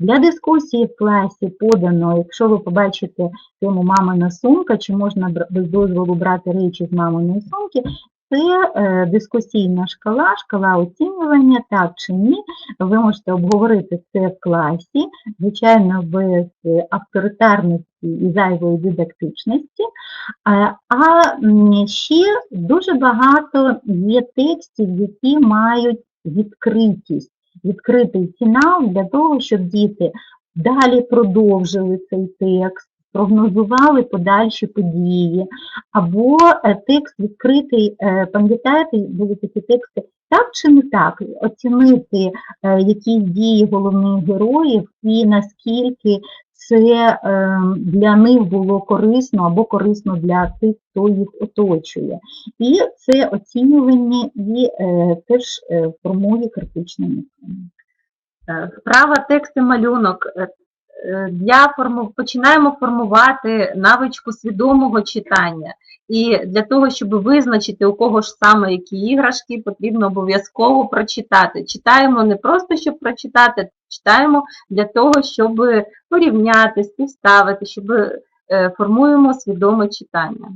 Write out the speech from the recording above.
Для дискусії в класі подано, якщо ви побачите тему мамина сумка, чи можна без дозволу брати речі з маминої сумки, це е, дискусійна шкала, шкала оцінювання, так чи ні. Ви можете обговорити це в класі, звичайно, без е, авторитарності і зайвої дидактичності. А, а ще дуже багато є текстів, які мають відкритість, відкритий фінал для того, щоб діти далі продовжили цей текст, прогнозували подальші події, або е, текст відкритий, е, пам'ятаєте, були такі тексти, так чи не так, оцінити е, якісь дії головних героїв і наскільки це е, для них було корисно або корисно для тих, хто їх оточує. І це оцінювання і е, теж е, формує критичне мислення. Вправа текст малюнок. Для форму... Починаємо формувати навичку свідомого читання. І для того, щоб визначити, у кого ж саме які іграшки, потрібно обов'язково прочитати. Читаємо не просто, щоб прочитати, читаємо для того, щоб порівняти, співставити, щоб е, формуємо свідоме читання.